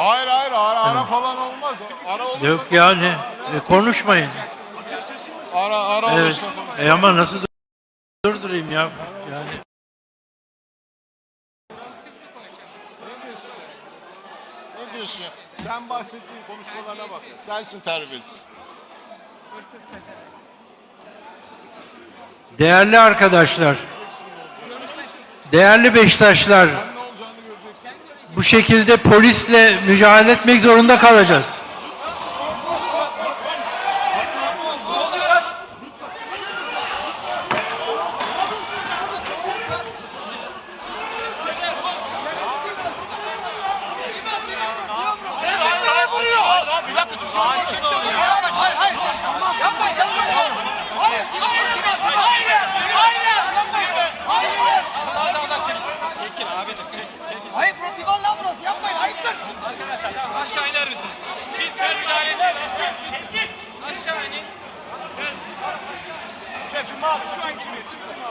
Hayır hayır ara, ara falan olmaz. Ara olursa Yok yani e, konuşmayın. Ara, ara Evet. olursa konuş. E ama nasıl durdurayım ya? Yani Ne diyorsun ya? Sen bahsettiğin konuşmalarına bak. Sensin terbiyesiz. değerli arkadaşlar, değerli Beşiktaşlar, bu şekilde polisle mücadele etmek zorunda kalacağız. Bir dakika dur. Sakin ol ya. Hayır hayır. Yapmayın yapmayın. Hayır. Hayır protokol lan burası yapmayın ayıptır. Aşağı iner misin? Biz edeceğiz. Aşağı inin. Tamam